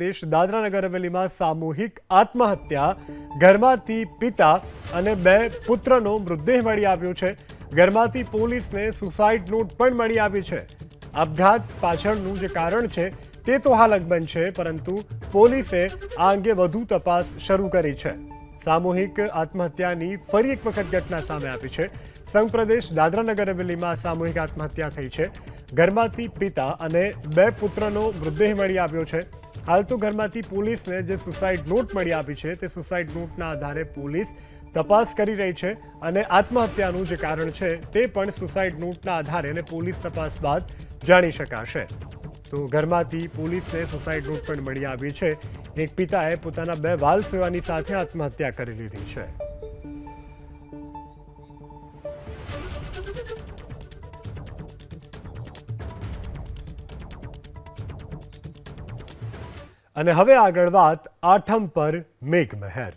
પ્રદેશ દાદરાનગર હવેલીમાં સામૂહિક આત્મહત્યા, ઘરમાંથી પિતા અને બે પુત્રનો મૃતદેહ મળી આવ્યો છે. ઘરમાંથી પોલીસને સુસાઇડ નોટ પણ મળી આવી છે. આપઘાત પાછળનું જે કારણ છે, તે તો હાલ અકબંધ છે, પરંતુ પોલીસે આ અંગે વધુ તપાસ શરૂ કરી છે. સામૂહિક આત્મહત્યાની ફરી એક વખત ઘટના સામે આવી છે. સંઘ પ્રદેશ દાદરાનગર હવેલીમાં સામૂહિક આત્મહત્યા થઈ છે. ઘરમાંથી પિતા અને બે પુત્રનો મૃતદેહ મળી આવ્યો છે. હાલ તો ઘરમાંથી પોલીસને જે સુસાઇડ નોટ મળી આપી છે, તે સુસાઇડ નોટના આધારે પોલીસ તપાસ કરી રહી છે અને આત્મહત્યાનું જે કારણ છે, તે પણ સુસાઇડ નોટના આધારે અને પોલીસ તપાસ બાદ જાણી શકાશે. તો ઘરમાંથી પોલીસને સુસાઇડ નોટ પણ મળી આવી છે. એક પિતાએ પોતાના બે વાલ સેવાની સાથે આત્મહત્યા કરી લીધી છે. અને હવે આગળ વાત આઠમ પર મેઘમહેર.